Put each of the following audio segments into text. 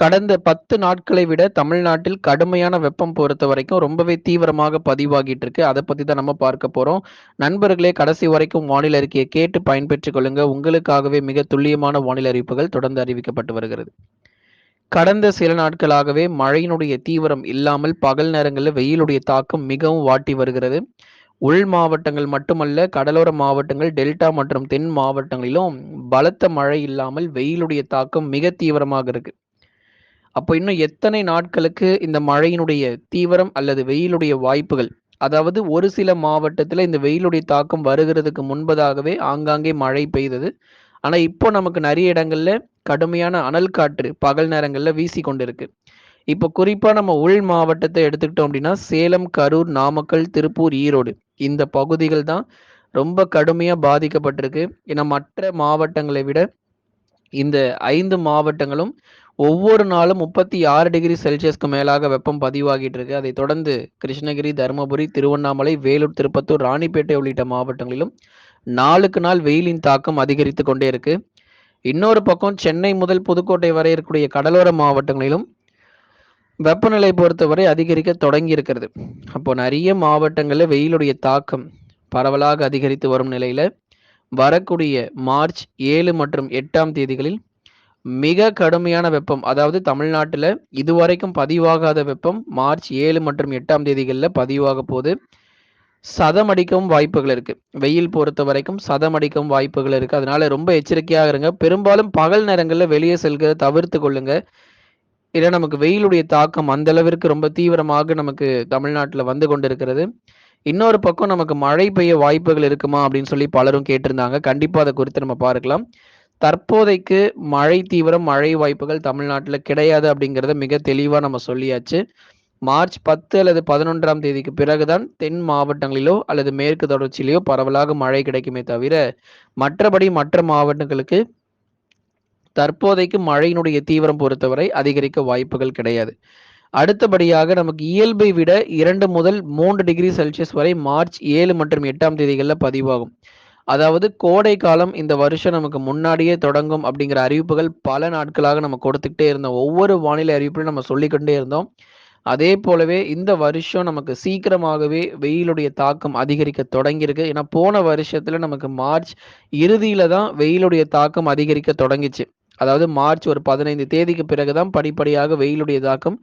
கடந்த பத்து நாட்களை விட தமிழ்நாட்டில் கடுமையான வெப்பம் பொறுத்த வரைக்கும் ரொம்பவே தீவிரமாக பதிவாகிட்டு இருக்கு. அதை பத்தி தான் நம்ம பார்க்க போறோம். நண்பர்களே கடைசி வரைக்கும் வானிலை அறிக்கையை கேட்டு பயன்பெற்றுக் கொள்ளுங்க. உங்களுக்காகவே மிக துல்லியமான வானிலை அறிவிப்புகள் தொடர்ந்து அறிவிக்கப்பட்டு வருகிறது. கடந்த சில நாட்களாகவே மழையினுடைய தீவிரம் இல்லாமல் பகல் நேரங்களில் வெயிலுடைய தாக்கம் மிகவும் வாட்டி வருகிறது. உள் மாவட்டங்கள் மட்டுமல்ல கடலோர மாவட்டங்கள் டெல்டா மற்றும் தென் மாவட்டங்களிலும் பலத்த மழை இல்லாமல் வெயிலுடைய தாக்கம் மிக தீவிரமாக இருக்கு. அப்போ இன்னும் எத்தனை நாட்களுக்கு இந்த மழையினுடைய தீவிரம் அல்லது வெயிலுடைய வாய்ப்புகள்? அதாவது ஒரு சில மாவட்டத்தில் இந்த வெயிலுடைய தாக்கம் வருகிறதுக்கு முன்பதாகவே ஆங்காங்கே மழை பெய்தது. ஆனால் இப்போ நமக்கு நிறைய இடங்கள்ல கடுமையான அனல் காற்று பகல் நேரங்களில் வீசி கொண்டிருக்கு இப்போ குறிப்பாக நம்ம உள் மாவட்டத்தை எடுத்துக்கிட்டோம் அப்படின்னா சேலம் கரூர் நாமக்கல் திருப்பூர் ஈரோடு இந்த பகுதிகள் தான் ரொம்ப கடுமையாக பாதிக்கப்பட்டிருக்கு. ஏன்னா மற்ற மாவட்டங்களை விட இந்த ஐந்து மாவட்டங்களும் ஒவ்வொரு நாளும் முப்பத்தி ஆறு டிகிரி செல்சியஸ்க்கு மேலாக வெப்பம் பதிவாகிட்டு இருக்கு. அதை தொடர்ந்து கிருஷ்ணகிரி தருமபுரி திருவண்ணாமலை வேலூர் திருப்பத்தூர் ராணிப்பேட்டை உள்ளிட்ட மாவட்டங்களிலும் நாளுக்கு நாள் வெயிலின் தாக்கம் அதிகரித்து கொண்டே இருக்கு. இன்னொரு பக்கம் சென்னை முதல் புதுக்கோட்டை வரை இருக்கக்கூடிய கடலோர மாவட்டங்களிலும் வெப்பநிலை பொறுத்தவரை அதிகரிக்க தொடங்கி இருக்கிறது. அப்போ நிறைய மாவட்டங்களில் வெயிலுடைய தாக்கம் பரவலாக அதிகரித்து வரும் நிலையில் வரக்கூடிய மார்ச் ஏழு மற்றும் எட்டாம் தேதிகளில் மிக கடுமையான வெப்பம் அதாவது தமிழ்நாட்டில் இதுவரைக்கும் பதிவாகாத வெப்பம் மார்ச் ஏழு மற்றும் எட்டாம் தேதிகளில் பதிவாக போது சதம் அடிக்கவும் வாய்ப்புகள் இருக்கு. வெயில் பொறுத்த வரைக்கும் சதம் அடிக்கவும் வாய்ப்புகள் இருக்கு. அதனால ரொம்ப எச்சரிக்கையாக இருங்க. பெரும்பாலும் பகல் நேரங்களில் வெளியே செல்கிறத தவிர்த்து கொள்ளுங்க. ஏன்னா நமக்கு வெயிலுடைய தாக்கம் அந்த அளவிற்கு ரொம்ப தீவிரமாக நமக்கு தமிழ்நாட்டில் வந்து கொண்டிருக்கிறது. இன்னொரு பக்கம் நமக்கு மழை பெய்ய வாய்ப்புகள் இருக்குமா அப்படின்னு சொல்லி பலரும் கேட்டிருந்தாங்க. கண்டிப்பாக அதை குறித்து நம்ம பார்க்கலாம். தற்போதைக்கு மழை தீவிரம் மழை வாய்ப்புகள் தமிழ்நாட்டில் கிடையாது அப்படிங்கிறத மிக தெளிவாக நம்ம சொல்லியாச்சு. மார்ச் பத்து அல்லது பதினொன்றாம் தேதிக்கு பிறகுதான் தென் மாவட்டங்களிலோ அல்லது மேற்கு தொடர்ச்சியிலையோ பரவலாக மழை கிடைக்குமே தவிர மற்றபடி மற்ற மாவட்டங்களுக்கு தற்போதைக்கு மழையினுடைய தீவிரம் பொறுத்தவரை அதிகரிக்க வாய்ப்புகள் கிடையாது. அடுத்தபடியாக நமக்கு இயல்பை விட இரண்டு முதல் மூன்று டிகிரி செல்சியஸ் வரை மார்ச் ஏழு மற்றும் எட்டாம் தேதிகளில் பதிவாகும். அதாவது கோடை காலம் இந்த வருஷம் நமக்கு முன்னாடியே தொடங்கும் அப்படிங்கிற அறிவிப்புகள் பல நாட்களாக நம்ம கொடுத்துக்கிட்டே இருந்தோம். ஒவ்வொரு வானிலை அறிவிப்புலையும் நம்ம சொல்லிக்கொண்டே இருந்தோம். அதே போலவே இந்த வருஷம் நமக்கு சீக்கிரமாகவே வெயிலுடைய தாக்கம் அதிகரிக்க தொடங்கியிருக்கு. ஏன்னா போன வருஷத்துல நமக்கு மார்ச் இறுதியில தான் வெயிலுடைய தாக்கம் அதிகரிக்க தொடங்கிச்சு. அதாவது மார்ச் ஒரு பதினைந்து தேதிக்கு பிறகுதான் படிப்படியாக வெயிலுடைய தாக்கம்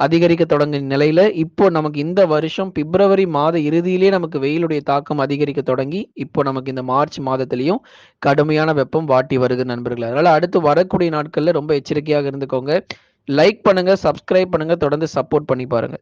அதிகரிக்க தொடங்கும் நிலையில இப்போ நமக்கு இந்த வருஷம் பிப்ரவரி மாத இறுதியிலேயே நமக்கு வெயிலுடைய தாக்கம் அதிகரிக்க தொடங்கி இப்போ நமக்கு இந்த மார்ச் மாதத்திலையும் கடுமையான வெப்பம் வாட்டி வருது நண்பர்கள். அதனால அடுத்து வரக்கூடிய நாட்கள்ல ரொம்ப எச்சரிக்கையாக இருந்துக்கோங்க. லைக் பண்ணுங்க சப்ஸ்கிரைப் பண்ணுங்க தொடர்ந்து சப்போர்ட் பண்ணி பாருங்க.